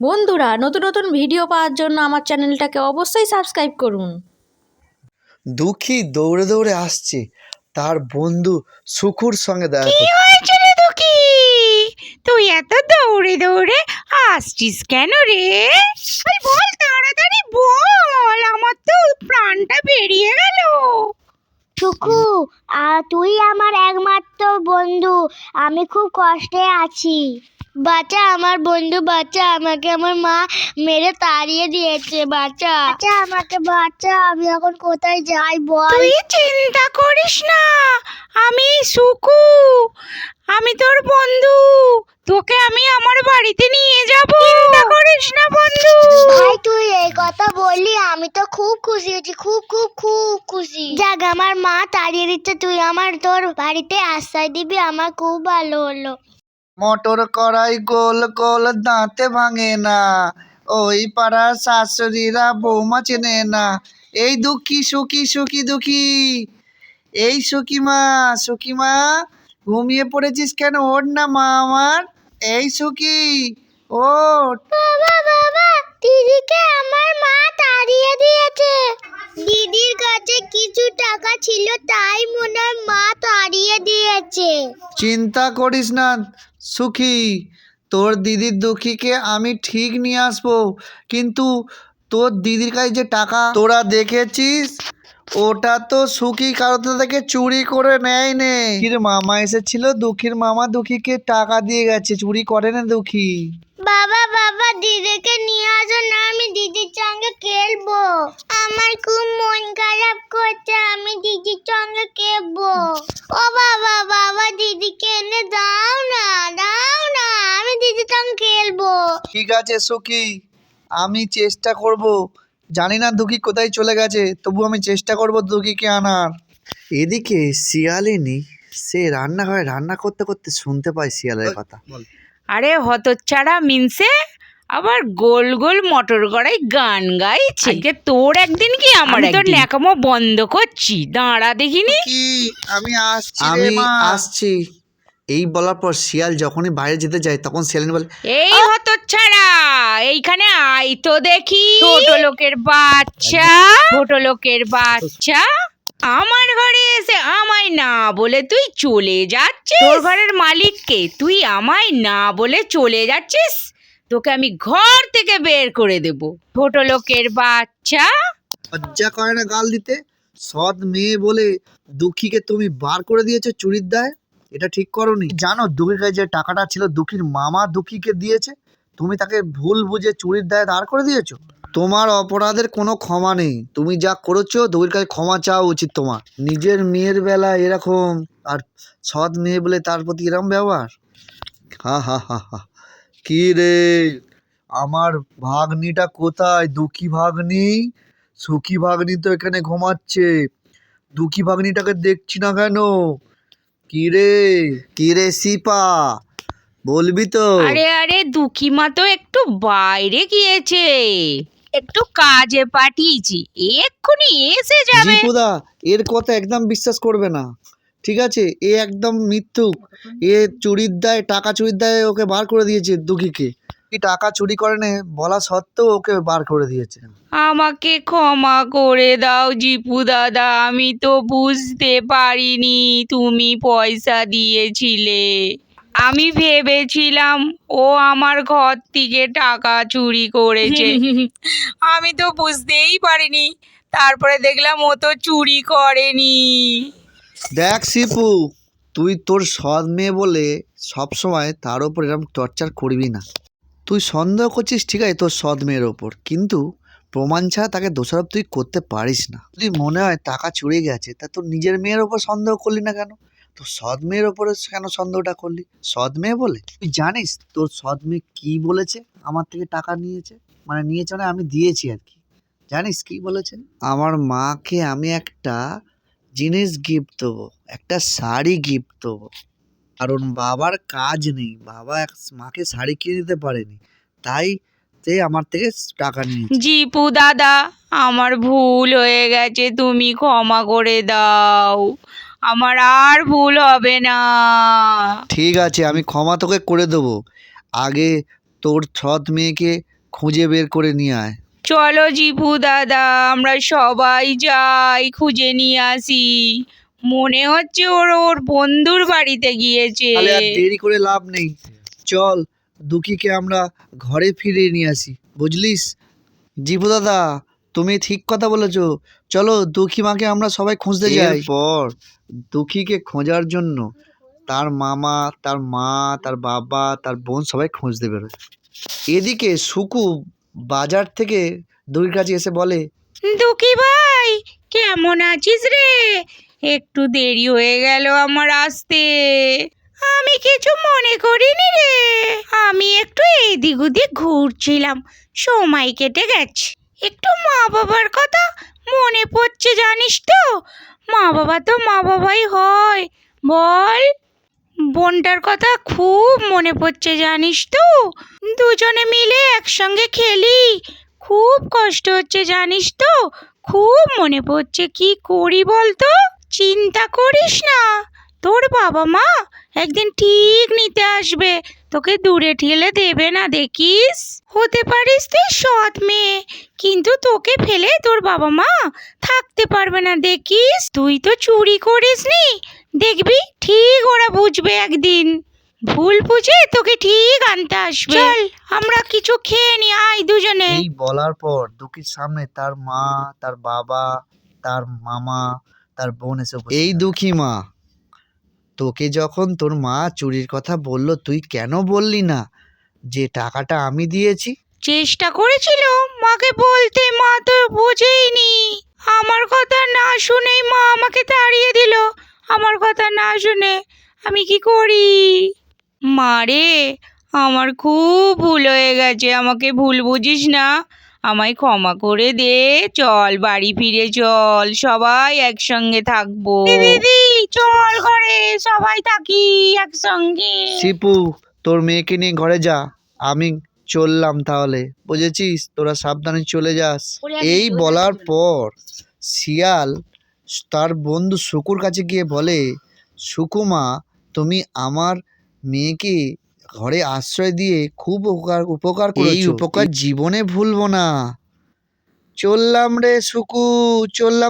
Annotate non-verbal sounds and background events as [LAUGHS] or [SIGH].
বন্ধুরা নতুন নতুন ভিডিও পাওয়ার জন্য আমার চ্যানেলটাকে অবশ্যই সাবস্ক্রাইব করুন। দুঃখী দৌড়ে দৌড়ে আসছে। তার বন্ধু সুখুর সঙ্গে দেখা কি হয়েছে রে দুঃখী? তুই এত দৌড়ে দৌড়ে আসছিস কেন রে? এই বল তাড়াতাড়ি বল আমার তো প্রাণটা বেরিয়ে গেল। টুকু আর তুই আমার একমাত্র বন্ধু আমি খুব কষ্টে আছি। বাচ্চা আমার বন্ধু বাচ্চা আমাকে আমার মা মেরে তাড়িয়ে দিয়েছে বাচ্চা। বাচ্চা আমাকে বাচ্চা আমি এখন কোথায় যাই বল? তুই চিন্তা করিস না আমি সুকু আমি তোর বন্ধু তোকে আমি আমার বাড়িতে নিয়ে যাব। চিন্তা করিস না বন্ধু। ভাই তুই এই কথা বললি আমি তো খুব খুশি হয়েছি খুব খুব খুব খুশি। যাক আমার মা তাড়িয়ে দিচ্ছে তুই আমার তোর বাড়িতে আশ্রয় দিবি আমার খুব ভালো হলো। মোটর করাই গোল গোল দাঁতে ভাঙে না। ওই পাড়ার শাশুড়িরা বৌমা চেনে না। এই দুঃখী সুখী সুখী দুঃখী। এই সুখী মা সুখী মা ঘুমিয়ে পড়েছিস কেন? ওর না মা আমার। এই সুখী ওঠ। বাবা বাবা দিদিকে আমার মা তাড়িয়ে দিয়েছে। দিদির কাছে কিছু টাকা ছিল তাই মনে মা তাড়িয়ে দিয়েছে। চিন্তা করিস না সুখী। তোর দিদির দুঃখীকে আমি ঠিক নিয়ে আসব কিন্তু তোর দিদির কাছে যে টাকা তোরা দেখেছিস ওটা তো সুখী কারও থেকে চুরি করে নেয় নে দুঃখীর মামা এসেছিল? দুঃখীর মামা দুঃখীকে টাকা দিয়ে গেছে চুরি করে না দুঃখী। বাবা বাবা দিদিকে নিয়ে আসো না আমি দিদির সঙ্গে খেলব। আমার খুব মন খারাপ করছে আমি দিদির সঙ্গে খেলব। ও বাবা বাবা দিদিকে এনে দাও দাও। ঠিক আছে সুখী। আমি চেষ্টা করব। জানি না দুঃখী কোথায় চলে গেছে তবু আমি চেষ্টা করব দুঃখীকে আনার। এদিকে শিয়ালিনী সে রান্না রান্নাঘরে রান্না করতে করতে শুনতে পায় শিয়ালের কথা। আরে হতচ্ছাড়া মিনসে আবার গোল গোল মটর গড়াই গান গাইছে। আজকে তোর একদিন কি আমার তোর ন্যাকামো বন্ধ করছি দাঁড়া দেখিনি। কি? আমি আসছি আমি আসছি। এই বলার পর শিয়াল যখনই বাইরে যেতে যায় তখন শিয়ালিনী বলে এই হতচ্ছাড়া! এইখানে আই তো দেখি। ছোট লোকের বাচ্চা। ছোট লোকের বাচ্চা আমার ঘরে এসে আমায় না বলে তুই চলে যাচ্ছিস। তোর ঘরের মালিককে তুই আমায় না বলে চলে যাচ্ছিস? তোকে আমি ঘর থেকে বের করে দেব। ছোট লোকের বাচ্চা। লজ্জা করে না গাল দিতে? সৎ মেয়ে বলে দুঃখীকে তুমি বার করে দিয়েছ চুরির দায়? এটা ঠিক করনি। জানো দুঃখীর কাছে যে টাকাটা ছিল, দুঃখীর মামা দুঃখীকে দিয়েছে, তুমি তাকে ভুল বুঝে চুরির দায় দাঁড় করে দিয়েছ? তোমার অপরাধের কোনো ক্ষমা নেই। তুমি যা করেছ, দুঃখীর কাছে ক্ষমা চাওয়া উচিত তোমার। নিজের মেয়ের বেলা এরকম, আর সৎ মেয়ে বলে তার প্রতি এরকম ব্যবহার? হা হা হা হা। কি রে? আমার ভাগ্নিটা কোথায়? দুঃখী ভাগ্নি? সুখী ভাগ্নি তো এখানে ঘুমাচ্ছে। দুঃখী ভাগ্নিটাকে দেখছি না কেন? কি রে রে সিপা বলবি তো। আরে আরে দুকিমা তো একটু বাইরে গিয়েছে। একটু কাজে পাঠিয়েছি। এক্ষুনি এসে যাবে। জিপুদা এর কথা একদম বিশ্বাস করবে না। ঠিক আছে? এ একদম মিথ্যুক। এ চুরির দায় টাকা চুরির দায় ওকে বার করে দিয়েছে দুঃখীকে। কি টাকা চুরি করে নে বলা সত্ত্বেও ওকে বার করে দিয়েছে। আমাকে ক্ষমা করে দাও জিপু দাদা আমি তো বুঝতে পারিনি তুমি পয়সা দিয়েছিলে। আমি ভেবেছিলাম ও আমার ঘর থেকে টাকা চুরি করেছে। [LAUGHS] আমি তো বুঝতেই পারিনি তারপরে দেখলাম ও তো চুরি করেনি। দেখ শিপু তুই তোর সৎ মেয়ে বলে সবসময় তার ওপর এরকম টর্চার করবি না। তুই সন্দেহ করছিস, ঠিক আছে, তোর সৎ মেয়ের ওপর। কিন্তু প্রমাণ ছাড়া তাকে দোষারোপ তুই করতে পারিস না। যদি মনে হয় টাকা চুরি গেছে, তা তোর নিজের মেয়ের ওপর সন্দেহ করলি না কেন? তোর সৎ মেয়ের ওপরে কেন সন্দেহটা করলি? সৎ মেয়ে বলে? তুই জানিস তোর সৎ মেয়ে কী বলেছে? আমার থেকে টাকা নিয়েছে? মানে নিয়েছে মানে আমি দিয়েছি আর কি। জানিস কি বলেছে? আমার মাকে আমি একটা জিনিস গিফট দেবো, একটা শাড়ি গিফট দেবো। কারণ বাবার কাজ নেই। বাবা এক মাকে শাড়ি কিনে দিতে পারেনি। তাই তে আমার থেকে টাকা নিয়েছে। জিপু দাদা আমার ভুল হয়ে গেছে তুমি ক্ষমা করে দাও। আমার আর ভুল হবে না। ঠিক আছে আমি ক্ষমা তোকে করে দেবো। আগে তোর সৎ মেয়েকে খুঁজে বের করে নিয়ে আয়। চলো জিপু দাদা আমরা সবাই যাই খুঁজে নিয়ে আসি। মনে হচ্ছে ওর ওর বন্ধুর বাড়িতে গিয়েছে। তাহলে আর দেরি করে লাভ নেই। চল দুঃখীকে আমরা ঘরে ফিরিয়ে নিয়ে আসি। বুঝলিস? জিভু দাদা তুমি ঠিক কথা বলেছ। চলো দুঃখী মাকে আমরা সবাই খুঁজতে যাই। পর দুঃখীকে খোঁজার জন্য তার মামা তার মা তার বাবা তার বোন সবাই খুঁজতে বেরোয়। এদিকে সুকু বাজার থেকে দুইর কাছে এসে বলে দুঃখী ভাই কেমন আছিস রে? একটু দেরি হয়ে গেল আমার আসতে। আমি কিছু মনে করিনি রে। আমি একটু এদিক ওদিক ঘুরছিলাম। সময় কেটে গেছে। একটু মা বাবার কথা মনে পড়ছে, জানিস তো? মা বাবা তো মা বাবাই হয়। বল। বোনটার কথা খুব মনে পড়ছে, জানিস তো? দুজনে মিলে একসঙ্গে খেলি। খুব কষ্ট হচ্ছে, জানিস তো? খুব মনে পড়ছে। কি করি বলতো? চিন্তা করিস না। তোর বাবা মা একদিন ঠিক নিতে আসবে। তোকে দূরে ঠেলে দেবে না দেখিস? হতে পারিস তুই সৎ মেয়ে কিন্তু তোকে ফেলে তোর বাবা মা থাকতে পারবে না দেখিস? তুই তো চুরি করিস নি দেখবি ঠিক ওরা বুঝবে একদিন। ভুল বুঝে তোকে ঠিক আনতে আসবে। চল। আমরা কিছু খেয়ে নি আয় দুজনে। এই বলার পর দুঃখীর সামনে তার মা তার বাবা তার মামা তার বোন এসে এই দুঃখী মা তোকে যখন তোর মা চুরির কথা বলল তুই কেন বললি না যে টাকাটা আমি দিয়েছি? চেষ্টা করেছিল মাকে বলতে মা তো বোঝেইনি। আমার কথা না শুনেই মা আমাকে তাড়িয়ে দিল। আমার কথা না শুনে আমি কি করি? মারে আমার খুব ভুল হয়ে গেছে আমাকে ভুল বুঝিস না। আমায় ক্ষমা করে দে। চল বাড়ি ফিরে চল সবাই একসঙ্গে থাকব। দিদি চল ঘরে সবাই থাকি একসঙ্গে। শিপু তোর মেয়েকে নিয়ে ঘরে যা। আমি চললাম তাহলে বুঝেছিস? তোরা সাবধানে চলে যাস। এই বলার পর শিয়াল তার বন্ধু শুকুর কাছে গিয়ে বলে সুকুমা তুমি আমার মেয়েকে ঘরে আশ্রয় দিয়ে খুব উপকার উপকার করেছ। এই উপকার জীবনে ভুলবো না। চললাম রে সুকু চললাম